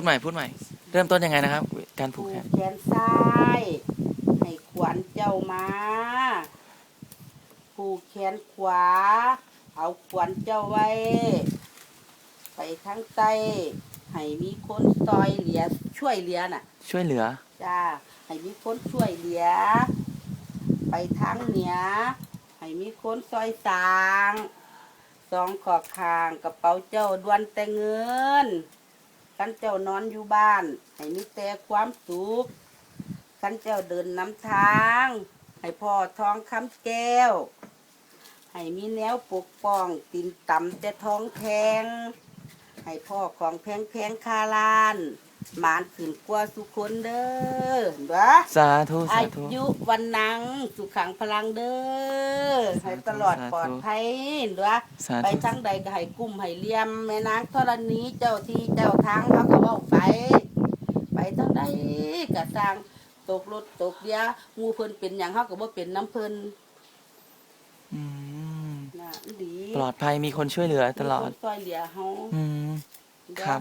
พูดใหม่พูดใหม่ เริ่มต้นยังไงนะครับ การผูผูกกแขนแขนซ้ายให้ขวัญเจ้ามาผูกแขนขวา เอาขวัญเจ้าไว้ ไปทั้งใต้ให้มีคนซอยเหลียช่วยเหลือน่ะ ช่วยเหลือ จ้าให้มีคนช่วยเหลือ ไปทางเหนือให้มีคนซอยสาง สองขอบคางกระเป๋าเจ้าดวนแต่เงิน กันเจ้านอนอยู่บ้าน ให้มีแต่ความสุขกันเจ้าเดินนำทาง ให้พ่อท้องคำแก้ว ให้มีแนวปกป้องตินต่ำแต่ท้องแทง ให้พ่อของแพงแพงๆคาลานหมานขืนกลัวสุคนเด้อเด้อสาธุอาสาธุ ยุวันนังสุขังพลังเด้อให้ตลอดสาธุ ปลอดภัยเด้อสาไปธุทั้งใดก็ให้กุ้มให้เลี่ยมแม่นางธรณีเจ้าที่เจ้าทางเขาก็เว้าไป ไปทั้งใดก็สร้างตกรถตกเดียหมู่เพิ่นเป็นหยังเฮาก็บ่เป็นน้ำเพิ่นอืมน่ะดี ปลอดภัยมีคนช่วยเหลือตลอด มีคนซอยเหลือเฮาอืมเด้อครับ